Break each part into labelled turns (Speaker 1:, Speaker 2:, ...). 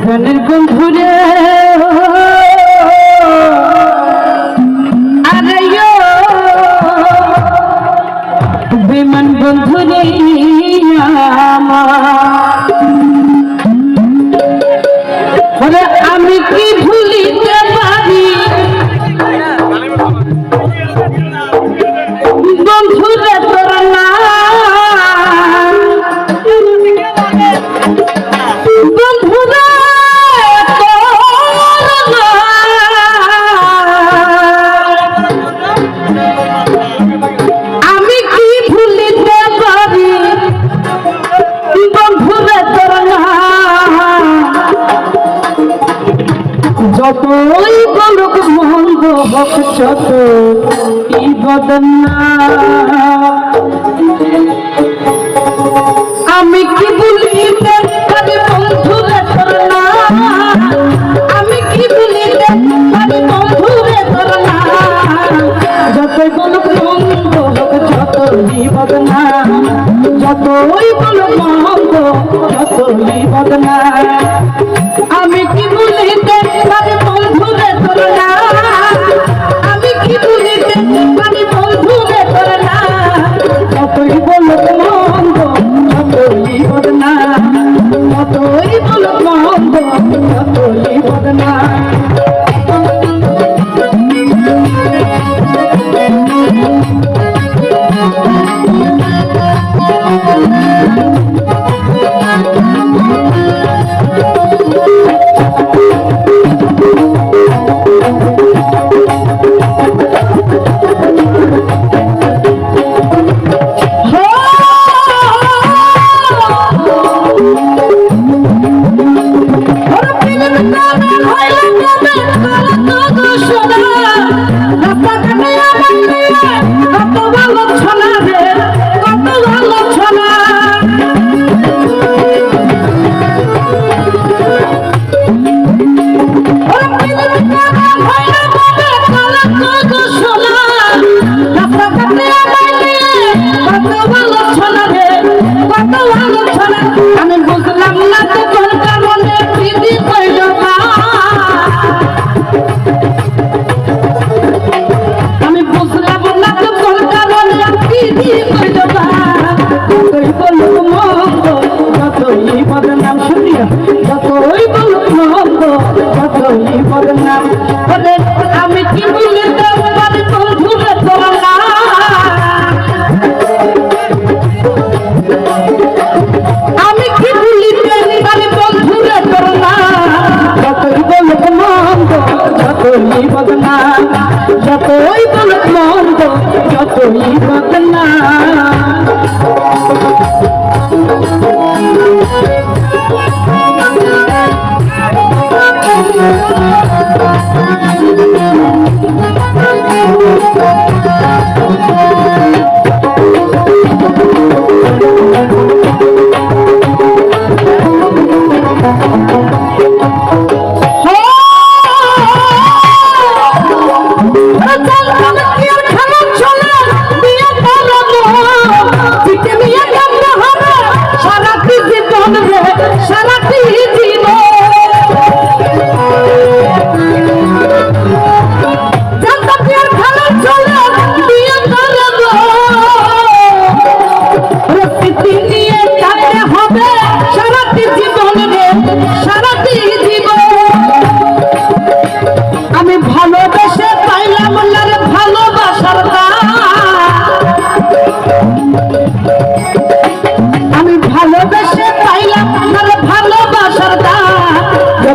Speaker 1: প্রাণের বন্ধুরে যতই বলুক মন্দ হোক যত কি বদনা? আমি কি বলিতে পারি বন্ধুরে তোর না? আমি কি বলিতে পারি বন্ধুরে তোর না? যতই বলুক মন্দ হোক, যতই বদনা, যতই বলুক মন্দ যতই বদনা। আমি কি বলিতে পারি তোর না। আমি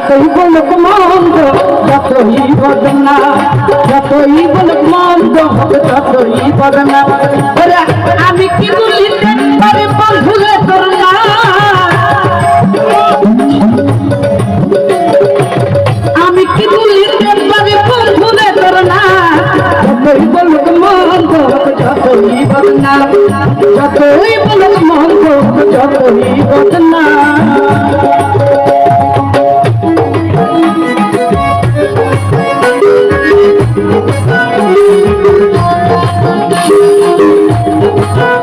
Speaker 1: যতই বলুক মন্দ, যতই বদনা, যতই বলুক মন্দ, যতই বদনা। ওরে, আমি কি বলিতে পারি বন্ধুরে তোর আমি কি বলিতে পারি বন্ধুরে তোর না যতই বলুক মন্দ, যতই বদনা, যতই বলুক মন্দ, যতই বদনা। Oh.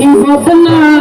Speaker 1: e na